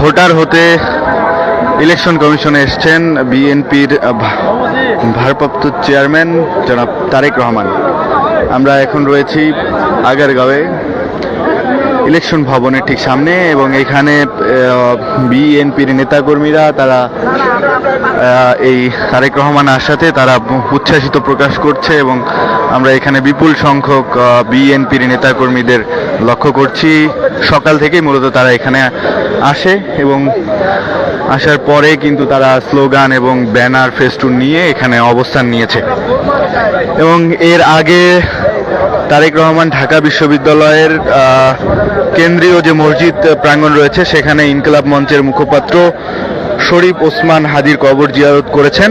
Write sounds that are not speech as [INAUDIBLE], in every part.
Voter হতে election কমিশনে এসছেন বিএনপির ভারপ্রাপ্ত চেয়ারম্যান জনাব তারেক রহমান। আমরা এখন রয়েছি আগারগাঁওয়ে। ইলেকশন ভবনের ঠিক সামনে এবং এখানে বিএনপির নেতাকর্মীরা তারা এই তারেক রহমান আসাতে তারা উচ্ছ্বাসিত প্রকাশ করছে এবং আমরা এখানে বিপুল সংখ্যক বিএনপির নেতাকর্মীদের লক্ষ্য করছি। সকাল থেকেই মূলত তারা এখানে আসে এবং আসার পরে কিন্তু তারা স্লোগান এবং ব্যানার, ফেস্টুন নিয়ে এখানে অবস্থান নিয়েছে। এবং এর আগে তারেক রহমান ঢাকা বিশ্ববিদ্যালয়ের কেন্দ্রীয় যে মসজিদ প্রাঙ্গণ রয়েছে, সেখানে ইনকলাব মঞ্চের মুখপাত্র শরীফ ওসমান হাদির কবর জিয়ারত করেছেন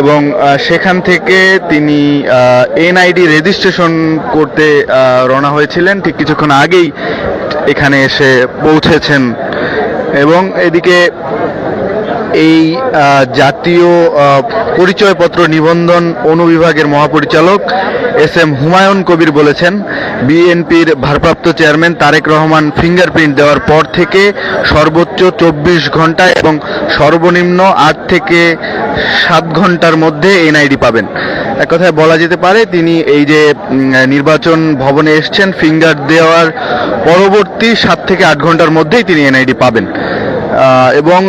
এবং সেখান থেকে তিনি এনআইডি রেজিস্ট্রেশন করতে রওনা হয়েছিলেন। ঠিক কিছুক্ষণ আগেই এখানে এসে পৌঁছেছেন এবং এদিকে এই জাতীয় পরিচয়পত্র নিবন্ধন অনুবিভাগের মহাপরিচালক এস এম হুমায়ুন কবির বলেছেন, বিএনপির ভারপ্রাপ্ত চেয়ারম্যান তারেক রহমান ফিঙ্গারপ্রিন্ট দেওয়ার পর থেকে সর্বোচ্চ চব্বিশ ঘণ্টা এবং সর্বনিম্ন আট থেকে সাত ঘণ্টার মধ্যে এনআইডি পাবেন। এক কথায় বলা যেতে পারে, তিনি এই যে নির্বাচন ভবনে এসছেন, ফিঙ্গার দেওয়ার পরবর্তী সাত থেকে আট ঘণ্টার মধ্যেই তিনি এনআইডি পাবেন। এবং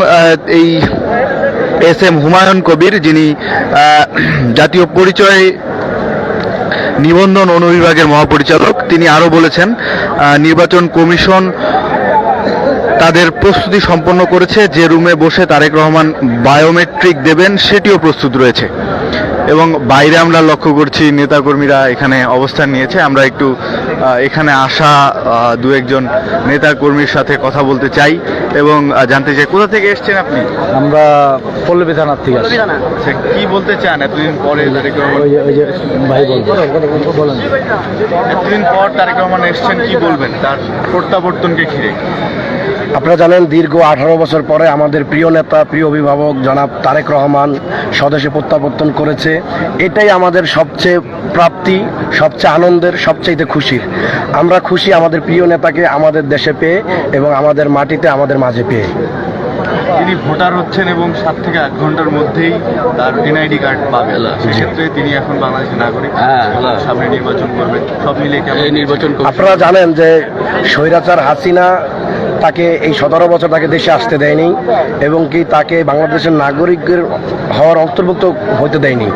এই এস এম হুমায়ুন কবির যিনি [CLEARS THROAT] জাতীয় পরিচয় নিবন্ধন অনুবিভাগের মহাপরিচালক, তিনি আরও বলেছেন নির্বাচন কমিশন তাদের প্রস্তুতি সম্পন্ন করেছে, যে রুমে বসে তারেক রহমান বায়োমেট্রিক দেবেন, সেটিও প্রস্তুত রয়েছে। এবং বাইরে আমরা লক্ষ্য করছি নেতাকর্মীরা এখানে অবস্থান নিয়েছে। আমরা একটু এখানে আসা দু একজন নেতাকর্মীর সাথে কথা বলতে চাই এবং জানতে চাই কোথা থেকে এসছেন আপনি? আমরা পল্লবী থানার থেকে আচ্ছা, কি বলতে চান এতদিন পরে তারেক ভাই বলেন। এতদিন পর তারেক রহমান এসছেন কি বলবেন তার প্রত্যাবর্তনকে ঘিরে? আপনারা জানেন দীর্ঘ আঠারো বছর পরে আমাদের প্রিয় নেতা প্রিয় অভিভাবক জনাব তারেক রহমান স্বদেশে প্রত্যাবর্তন করেছে। এটাই আমাদের সবচেয়ে প্রাপ্তি সবচেয়ে আনন্দের সবচেয়ে খুশির। আমরা খুশি আমাদের প্রিয় নেতাকে আমাদের দেশে পেয়ে এবং আমাদের মাটিতে আমাদের মাঝে পেয়ে। তিনি ভোটার হচ্ছেন এবং সাত থেকে আট ঘণ্টার মধ্যেই তার এনআইডি কার্ড পাবেন সেক্ষেত্রে তিনি এখন বাংলাদেশের নাগরিক। হ্যাঁ, হ্যাঁ। সামনে নির্বাচন করবেন সব মিলিয়ে নির্বাচন আপনারা জানেন যে স্বৈরাচার হাসিনা তাকে এই সতেরো বছর তাকে দেশে আসতে দেয়নি এবং কি তাকে বাংলাদেশের নাগরিকের হওয়ার অন্তর্ভুক্ত হতে দেয়নি।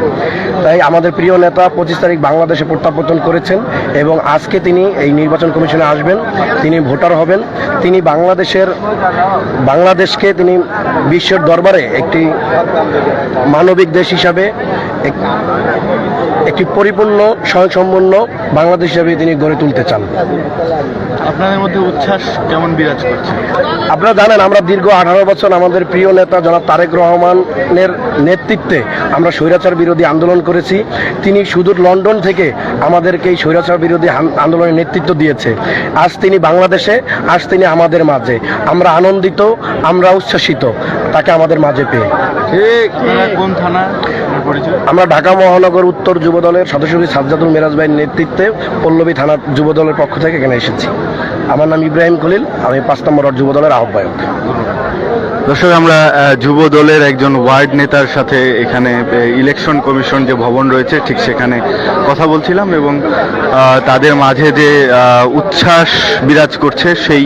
তাই আমাদের প্রিয় নেতা পঁচিশ তারিখ বাংলাদেশে প্রত্যাবর্তন করেছেন এবং আজকে তিনি এই নির্বাচন কমিশনে আসবেন, তিনি ভোটার হবেন, তিনি বাংলাদেশের, বাংলাদেশকে তিনি বিশ্বের দরবারে একটি মানবিক দেশ হিসাবে একটি পরিপূর্ণ স্বয়ংসম্পন্ন বাংলাদেশ হিসাবে তিনি গড়ে তুলতে চান। আপনাদের মধ্যে উচ্ছ্বাস কেমন বিরাজ করছে? আপনারা জানেন আমরা দীর্ঘ আঠারো বছর আমাদের প্রিয় নেতা জনাব তারেক রহমানের নেতৃত্বে আমরা স্বৈরাচার বিরোধী আন্দোলন করেছি। তিনি সুদূর লন্ডন থেকে আমাদেরকে এই স্বৈরাচার বিরোধী আন্দোলনের নেতৃত্ব দিয়েছে। আজ তিনি বাংলাদেশে আজ তিনি আমাদের মাঝে। আমরা আনন্দিত আমরা উচ্ছ্বাসিত। তাকে আমাদের মাঝে পেয়ে। কোন থানা? আমরা ঢাকা মহানগর উত্তর যুবদলের সদস্য সাজ্জাদুল মেরাজ ভাইয়ের নেতৃত্বে পল্লবী থানার যুবদলের পক্ষ থেকে এখানে এসেছি। আমার নাম ইব্রাহিম খলিল আমি পাঁচ নম্বর যুবদলের আহ্বায়ক। দর্শক, আমরা যুব দলের একজন ওয়ার্ড নেতার সাথে এখানে ইলেকশন কমিশন যে ভবন রয়েছে, ঠিক সেখানে কথা বলছিলাম এবং তাদের মাঝে যে উচ্ছ্বাস বিরাজ করছে, সেই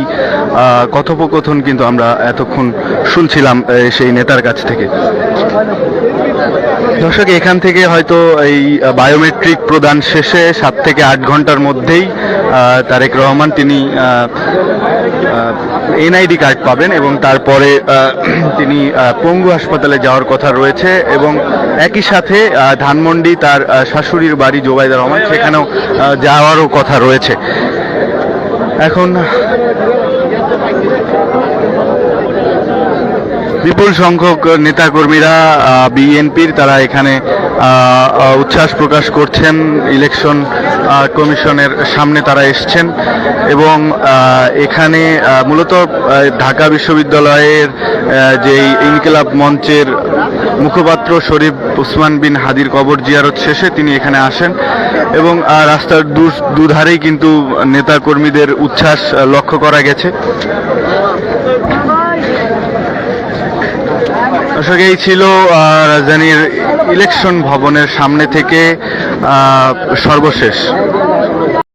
কথোপকথন কিন্তু আমরা এতক্ষণ শুনছিলাম সেই নেতার কাছ থেকে। দর্শক, এখান থেকে হয়তো এই বায়োমেট্রিক প্রদান শেষে সাত থেকে আট ঘণ্টার মধ্যেই তারেক রহমান তিনি এনআইডি কার্ড পাবেন এবং তারপরে তিনি পঙ্গু হাসপাতালে যাওয়ার কথা রয়েছে এবং একই সাথে ধানমন্ডি তার শাশুড়ির বাড়ি জোবাইদা রহমান, সেখানেও যাওয়ারও কথা রয়েছে। এখন বিপুল সংখ্যক নেতাকর্মীরা বিএনপির তারা এখানে উচ্ছ্বাস প্রকাশ করছেন। ইলেকশন কমিশনের সামনে তারা এসছেন এবং এখানে মূলত ঢাকা বিশ্ববিদ্যালয়ের যেই ইনকিলাব মঞ্চের মুখপাত্র শরীফ উসমান বিন হাদির কবর জিয়ারত শেষে তিনি এখানে আসেন এবং রাস্তার দুধারেই কিন্তু নেতা কর্মীদের উচ্ছ্বাস লক্ষ্য করা গেছে। দর্শক এই ছিল রাজধানীর ইলেকশন ভবনের সামনে থেকে সর্বশেষ।